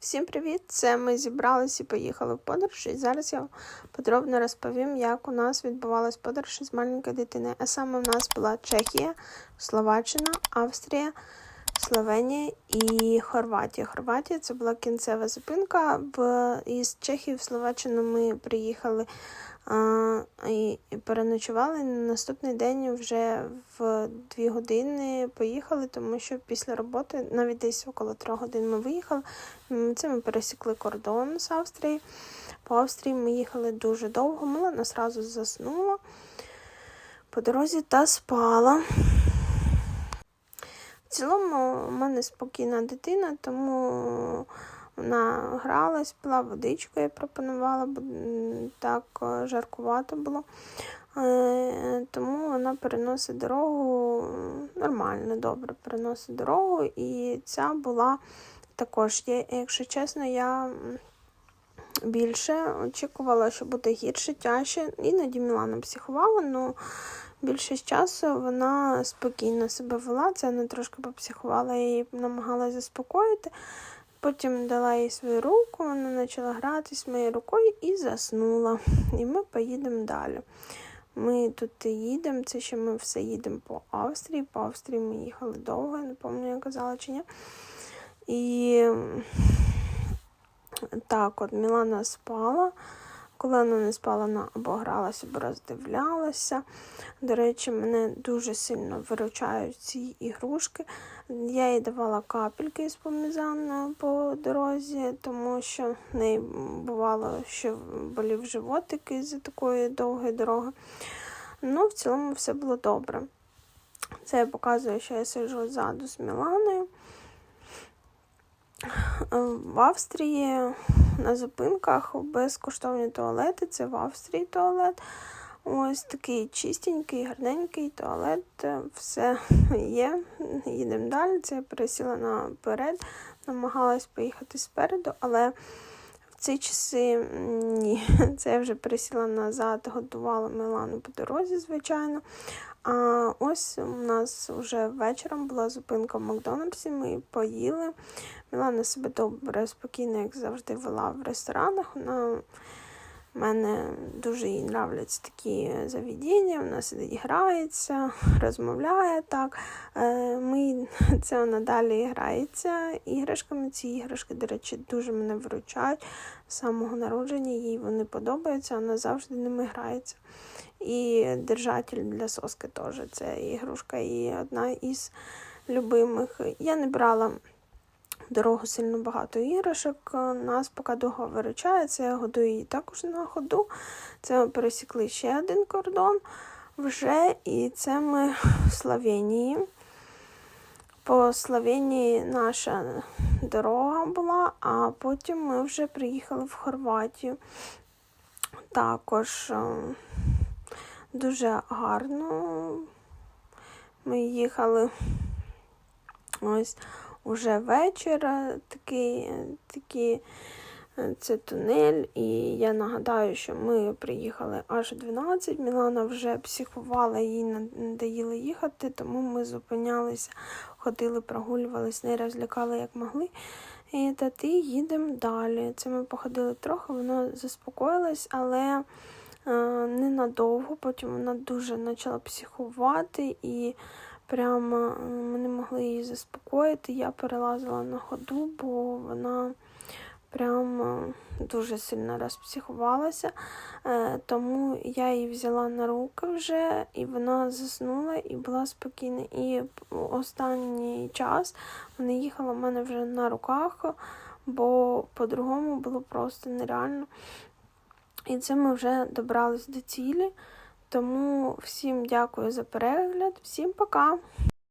Всім привіт! Це ми зібралися і поїхали в подорож. І зараз я подробно розповім, як у нас відбувалась подорож з маленькою дитиною. А саме в нас була Чехія, Словаччина, Австрія, Словенія і Хорватія. Хорватія це була кінцева зупинка. В із Чехії в Словаччину ми приїхали а, і, переночували. На наступний день вже в дві години поїхали, тому що після роботи навіть десь около трьох годин ми виїхали. Це ми пересікли кордон з Австрії. По Австрії ми їхали дуже довго. Милана одразу заснула по дорозі та спала. В цілому у мене спокійна дитина, тому вона гралась, пила водичку, я пропонувала, бо так е, жаркувато було. Е, Тому вона переносить дорогу нормально, добре переносить дорогу. І ця була також, якщо чесно, я більше очікувала, що буде гірше, тяжче. Іноді Мілана психувала, але більшість часу вона спокійно себе вела. Це вона трошки попсихувала, її намагалася заспокоїти. Потім дала їй свою руку, вона почала гратись моєю рукою і заснула. І ми поїдемо далі. Ми тут їдемо, це ще ми все їдемо по Австрії. По Австрії ми їхали довго, не пам'ятаю, я казала чи ні. І так, от Мілана спала. Коли вона не спала, вона або гралася, або роздивлялася. До речі, мене дуже сильно виручають ці ігрушки. Я їй давала капельки з помізану по дорозі, тому що в неї бувало, що болів животик із-за такої довгої дороги. Ну, в цілому все було добре. Це я показую, що я сиджу ззаду з Міланою. В Австрії на зупинках безкоштовні туалети. Це в Австрії туалет. Ось такий чистенький, гарненький туалет. Все є. Їдемо далі. Це я пересіла наперед, намагалась поїхати спереду, але ці часи ні. Це я вже пересіла назад, готувала Мілану по дорозі, звичайно. А ось у нас вже вечором була зупинка в Макдональдсі, ми поїли. Мілана себе добре, спокійно, як завжди, вела в ресторанах. Вона мене дуже їй нравляться такі заведення, вона сидить, грається, розмовляє так. Е, Ми, це вона далі грається іграшками. Ці іграшки, до речі, дуже мене виручають. З самого народження їй вони подобаються, вона завжди ними грається. І держатель для соски теж. Це ігрушка і одна із любимих. Я не брала дорогу сильно багато іграшок. Нас поки довго виручається, я годую її також на ходу. Це ми пересікли ще один кордон вже, і це ми в Словенії. По Словенії наша дорога була, а потім ми вже приїхали в Хорватію. Також е, дуже гарно. Ми їхали ось уже вечір, е, такий, такий е, це тунель, і я нагадаю, що ми приїхали аж 12. Мілана вже психувала, їй надоїло їхати, тому ми зупинялися, ходили, прогулювалися, не розлякали, як могли. І та ти їдемо далі. Це ми походили трохи, вона заспокоїлась, але е, ненадовго. Потім вона дуже почала психувати і прямо е, ми не могли її заспокоїти. Я перелазила на ходу, бо вона прямо дуже сильно розпсихувалася. Е, Тому я її взяла на руки вже, і вона заснула і була спокійна. І останній час вона їхала в мене вже на руках, бо по-другому було просто нереально. І це ми вже добрались до цілі. Тому всім дякую за перегляд, всім пока!